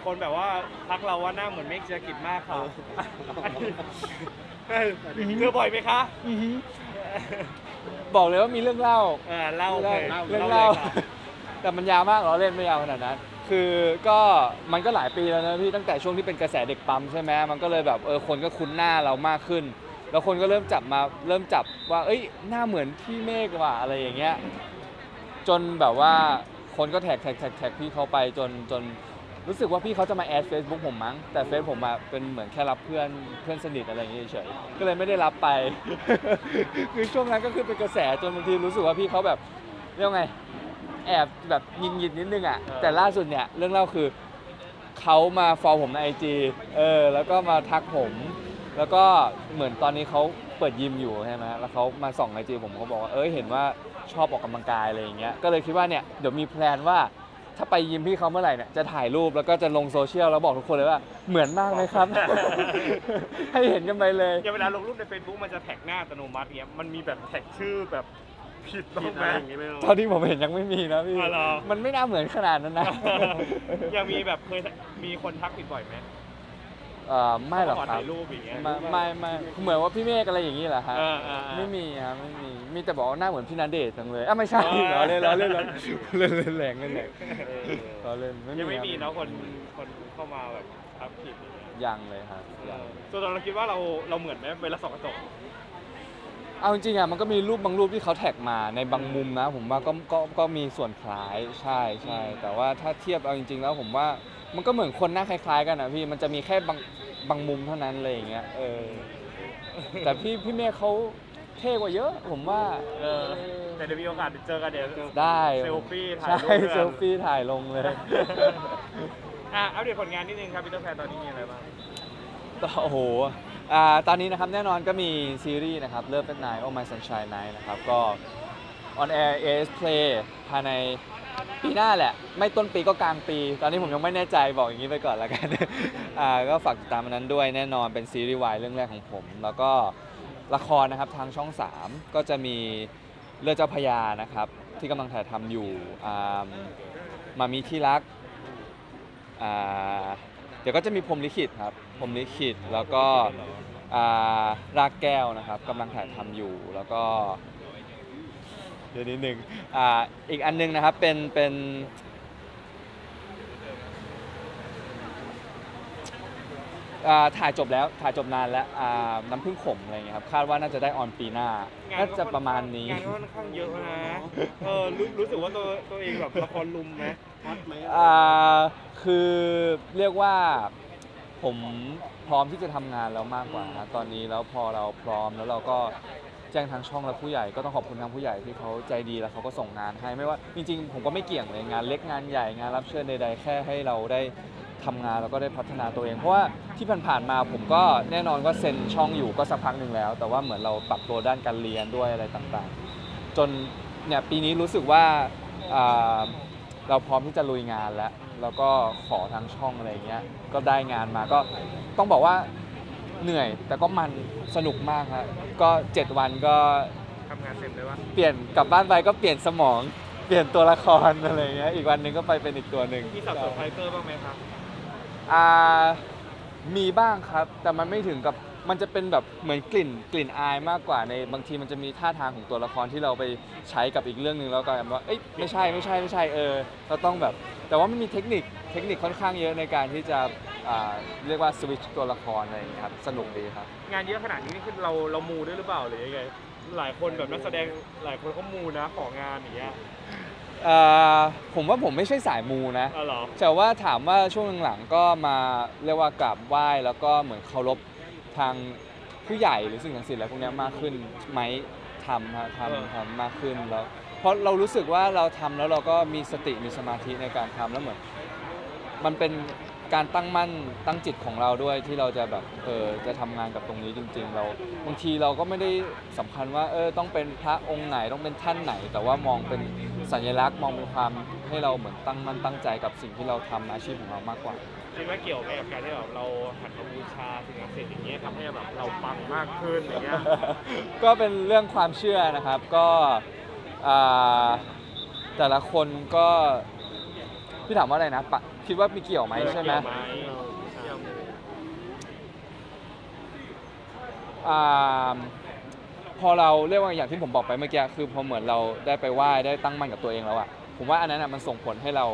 ายคนแบบว่าทักเราว่าหน้าเหมือนเมฆเจอกิจมากค่ะเออเจอบ่อยไหมคะอือหือบอกเลยว่ามีเรื่องเล่าเออเล่าเรื่เลองยเรื่องเลเล่ายค่ะแต่มันยาวมากเหรอเล่นไม่ยาวขนาดนั้น คือก็มันก็หลายปีแล้วนะพี่ตั้งแต่ช่วงที่เป็นกระแสเด็กปั๊มใช่ไหมมันก็เลยแบบเออคนก็คุ้นหน้าเรามากขึ้น แล้วคนก็เริ่มจับมาเริ่มจับว่า เอ้ยหน้าเหมือนพี่เมฆว่ะอะไรอย่างเงี้ยจนแบบว่าคนก็แท็กแท็กแท็กแท็กพี่เขาไปจนจน รู้สึกว่าพี่เขาจะมาแอดเฟซบุ๊กผมมั้ง แต่เฟซผมอะเป็นเหมือนแค่รับเพื่อนเพื่อนสนิทอะไรอย่างเงี้ยเฉยๆก็เลยไม่ได้รับไป คือช่วงนั้นก็คือเป็นกระแสจนบางทีรู้สึกว่าพี่เขาแบบเรียกว่าไงแอบแบบยินยินๆนิดนึงอะเออแต่ล่าสุดเนี่ยเรื่องเล่าคือเขามาฟอลผมในไอจีเออแล้วก็มาทักผม แล้วก็เหมือนตอนนี้เขาเปิดยิมอยู่ใช่ไหมแล้วเขามาส่องไอจีผมเขาบอกว่าเอ้ยเห็นว่าชอบออกกำลังกายอะไรอย่างเงี้ยก็เลยคิดว่าเนี่ยเดี๋ยวมีแพลนว่า ถ้าไปยิมพี่เขาเมื่อไหร่เนี่ยจะถ่ายรูปแล้วก็จะลงโซเชียลแล้วบอกทุกคนเลยว่าเหมือนมากไหมครับ ให้เห็นกันไปเลย อย่างเวลาลงรูปใน Facebook มันจะแท็กหน้าอัตโนมัติเงี้ยมันมีแบบแท็กชื่อแบบผิดบ้างผิดไหมอะไรอย่างงี้ไหมตอนที่ผมเห็นยังไม่มีนะพี่ อ๋อเหรอ มันไม่น่าเหมือนขนาดนั้นนะ ยังมีแบบเคยมีคนทักผิดบ่อยไหม เอ่อไม่หรอกขอครับถ่ายรูปอย่างเงี้ยไม่ไม่ไม่เหมือนว่าพี่เมฆอะไรอย่างนี้เหรอฮะ เออเออเออ ไม่มีครับไม่มี มีแต่บอกว่าหน้าเหมือนพี่นันเดชน์จังเลยอะไม่ใช่เออล้อเล่นล้อเล่นล้อเล่นเล่นแรงเล่นแรงเออล้อเล่นไม่มียังไม่ครับมีเนาะคนคนเข้ามาแบบทักผิดอย่างเงี้ยยังเลยครับเอยังอส่วนตัวเราคิดว่าเราเราเหมือนไหมเวลาส่องกระจก เอาจริงๆอะมันก็มีรูปบางรูปที่เขาแท็กมาในบางมุมนะ ผมว่าก็ก็ก็มีส่วนคล้ายใช่ใช่แต่ว่าถ้าเทียบเอาจริง ๆ แล้วผมว่ามันก็เหมือนคนหน้าคล้าย ๆ กันนะพี่มันจะมีแค่บาง บางมุมเท่านั้นอะไรอย่างเงี้ยเออแต่พี่พี่เมฆเขาเท่กว่าเยอะ ผมว่าเออแต่เดี๋ยวมีโอกาสเจอกันเดี๋ยวได้เซลฟี่ถ่ายใช่รูปด้วยกันเซลฟี่ถ่ายลงเลยอะอัปเดตผลงานนิดนึงครับพีเตอร์แพนตอนนี้มีอะไรบ้างก็โอ้โหอ่าตอนนี้นะครับแน่นอนก็มีซีรีส์นะครับเริ่มเป็นนายโอ My Sunshine Night นะครับก็ on air AS Play ภายใน ปีหน้าแหละ ไม่ต้นปีก็กลางปี ตอนนี้ผมยังไม่แน่ใจบอกอย่างนี้ไปก่อนแล้วกัน อ่าก็ฝากติดตามอันนั้นด้วยแน่นอนเป็นซีรีส์วายเรื่องแรกของผม แล้วก็ละครนะครับทางช่อง 3 ก็จะมีเรือดเจ้าพระยานะครับ ที่กำลังถ่ายทำอยู่อ่ามามีที่รักอ่าเดี๋ยวก็จะมีพรหมลิขิตครับพรหมลิขิตแล้วก็อ่ารากแก้วนะครับกำลังถ่ายทำอยู่แล้วก็ เดี๋ยวนิดนึงอ่าอีกอันนึงนะครับเป็นเป็นอ่าถ่ายจบแล้วถ่ายจบนานแล้วอ่าน้ำพึ่งขมอะไรเงี้ยครับคาดว่าน่าจะได้ออนปีหน้า น่าจะประมาณนี้ งานก็ค่อนข้างเยอะนะเออรู้รู้สึกว่าตัวตัวเองแบบละครลุมไหมฮอตไหมอ่าคือเรียกว่าผมพร้อมที่จะทำงานแล้วมากกว่าครับตอนนี้แล้วพอเราพร้อมแล้วเราก็ แจ้งทางช่องและผู้ใหญ่ก็ต้องขอบคุณทางผู้ใหญ่ที่เขาใจดีแล้วเขาก็ส่งงานให้ไม่ว่าจริงๆ ผมก็ไม่เกี่ยงเลยงานเล็กงานใหญ่งานรับเชิญใดๆแค่ให้เราได้ทำงานแล้วก็ได้พัฒนาตัวเอง เพราะว่าที่ผ่านๆมาผมก็แน่นอนก็เซ็นช่องอยู่ก็สักพักหนึ่งแล้ว แต่ว่าเหมือนเราปรับตัวด้านการเรียนด้วยอะไรต่างๆ จนเนี่ยปีนี้รู้สึกว่าอ่าเราพร้อมที่จะลุยงานแล้ว แล้วก็ขอทางช่องอะไรเงี้ยก็ได้งานมาก็ต้องบอกว่า เหนื่อย แต่ก็มันสนุกมากครับก็ 7 วันก็ทำงานเต็มเลยว่าเปลี่ยนกลับบ้านไปก็เปลี่ยนสมอง เปลี่ยนตัวละครอะไรเงี้ยอีกวันหนึ่งก็ไปเป็นอีกตัวหนึ่งมีสับสนคาแรคเตอร์บ้างไหมครับอ่ามีบ้างครับ แต่มันไม่ถึงกับมันจะเป็นแบบเหมือนกลิ่นกลิ่นอายมากกว่าในบางทีมันจะมีท่าทางของตัวละครที่เราไปใช้กับอีกเรื่องหนึ่งแล้วก็แบบว่าเอ้ยไม่ใช่ไม่ใช่ไม่ใช่เออเราต้องแบบ แต่ว่ามันมีเทคนิคเทคนิคค่อนข้างเยอะในการที่จะ อ่าเรียกว่าสวิตชตัวละครอะไรอย่างเงี้ยครับสนุกดีครับ งานเยอะขนาดนี้นี่คือเราเรามูด้วยหรือเปล่าหรือยังไงหลายคนแบบนักแสดงหลายคนเขามูนะของานอย่างเงี้ยเอ่อผมว่าผมไม่ใช่สายมูนะ อ๋อเหรอ แต่ว่าถามว่าช่วงหลังๆก็มาเรียกว่ากราบไหว้แล้วก็เหมือนเคารพทางผู้ใหญ่หรือสิ่งศักดิ์สิทธิ์อะไรพวกเนี้ยมากขึ้นไหมทำฮะเออ ทำทำมากขึ้นแล้วเพราะเรารู้สึกว่าเราทำแล้วเราก็มีสติมีสมาธิในการทำแล้วเหมือน มันเป็น การตั้งมั่นตั้งจิตของเราด้วยที่เราจะแบบเออจะทำงานกับตรงนี้จริง ๆ เราบางทีเราก็ไม่ได้สำคัญว่าเออต้องเป็นพระองค์ไหนต้องเป็นท่านไหน แต่ว่ามองเป็นสัญลักษณ์มองเป็นความให้เราเหมือนตั้งมั่นตั้งใจกับสิ่งที่เราทำอาชีพของเรามากกว่า คิดว่าเกี่ยวไหมกับการที่แบบเราหันมาบูชาสิ่งศักดิ์สิทธิ์อย่างเงี้ยทำให้แบบเราปังมากขึ้นอย่างเงี้ย ก็เป็นเรื่องความเชื่อนะครับก็อ่าแต่ละคนก็ พี่ถามว่าอะไรนะปะพี่คิดว่ามีเกี่ยวไหมใช่ไหมเกี่ยวไหมเกี่ยวไหมอ่าพอเราเรียกว่าอย่างที่ผมบอกไปเมื่อกี้คือพอเหมือนเราได้ไปไหว้ได้ตั้งมั่นกับตัวเองแล้วอะผมว่าอันนั้นอะมันส่งผลให้เรา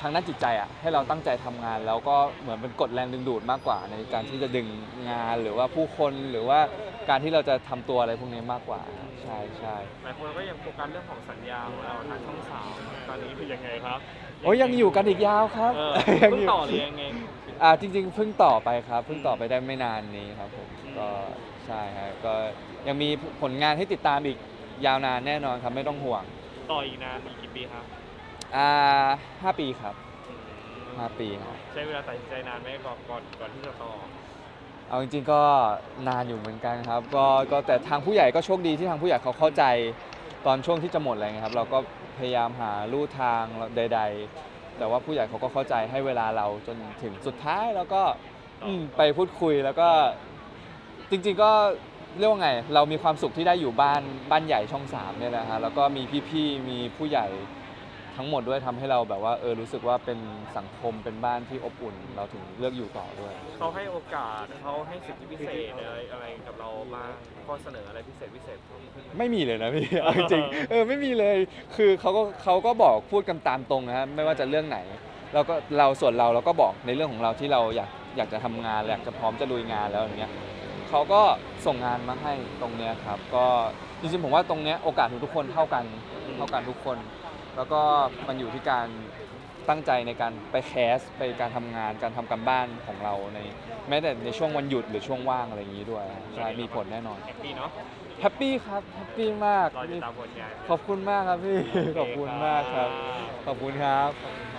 ทางด้านจิตใจอะให้เราตั้งใจทำงาน แล้วก็เหมือนเป็นกฎแรงดึงดูดมากกว่า ในการที่จะดึงงานหรือว่าผู้คนหรือว่าการที่เราจะทำตัวอะไรพวกนี้มากกว่า ใช่ใช่หลายคนก็ยังโฟกัสเรื่องของสัญญาของเราทางช่องสาม ตอนนี้คือยังไงครับโอ้ยยังอยู่กันอีกยาวครับเออยัเพิ่งยู่ต่อหรือยังไง อ่าจริง ๆ เพิ่งต่อไปครับ เพิ่งต่อไปได้ไม่นานนี้ครับผมอืม ก็ใช่ครับก็ยังมีผลงานให้ติดตามอีกยาวนานแน่นอนครับไม่ต้องห่วงต่ออีกนานอีกกี่ปีครับอ่าห้าปีครับอืมห้าปีครับ ใช้เวลาตัดสินใจนานไหมก่อนก่อนก่อนที่จะต่อ เอาจริงๆก็นานอยู่เหมือนกันครับก็ก็แต่ทางผู้ใหญ่ก็โชคดีที่ทางผู้ใหญ่เขาเข้าใจ ตอนช่วงที่จะหมดอะไรเงี้ยครับเราก็พยายามหาลู่ทางใด ๆ แต่ว่าผู้ใหญ่เขาก็เข้าใจให้เวลาเราจนถึงสุดท้ายแล้วก็อืมไปพูดคุยแล้วก็จริงๆก็เรียกว่าไง เรามีความสุขที่ได้อยู่บ้านบ้านใหญ่ช่องสามเนี่ยแหละฮะแล้วก็มีพี่ๆมีผู้ใหญ่ ทั้งหมดด้วยทำให้เราแบบว่าเออรู้สึกว่าเป็นสังคมเป็นบ้านที่อบอุ่น เราถึงเลือกอยู่ต่อด้วย เขาให้โอกาสเขาให้สิทธิพิเศษอะไรอะไรกับเราบ้างข้อเสนออะไรพิเศษพิเศษเพิ่มขึ้นไหม ไม่มีเลยนะพี่ เอาจริงๆเออไม่มีเลย คือเขาก็เขาก็บอกพูดกันตามตรงนะฮะไม่ว่าจะเรื่องไหนเราก็เราส่วนเราเราก็บอกในเรื่องของเราที่เราอยากอยากจะทำงานอยากจะพร้อมจะลุยงานแล้วอย่างเงี้ยเขาก็ส่งงานมาให้ตรงเนี้ยครับ ก็จริงๆผมว่าตรงเนี้ยโอกาสของทุกคนเท่ากันเท่ากันทุกคน แล้วก็มันอยู่ที่การตั้งใจในการไปแคสไปการทำงานการทำการบ้านของเราในแม้แต่ในช่วงวันหยุดหรือช่วงว่างอะไรอย่างนี้ด้วยใช่มีผลแน่นอนแฮปปี้เนาะแฮปปี้ครับแฮปปี้มากรอติดตามผลงาน ขอบคุณมากครับพี่ขอบคุณมากครับขอบคุณครับขอบคุณ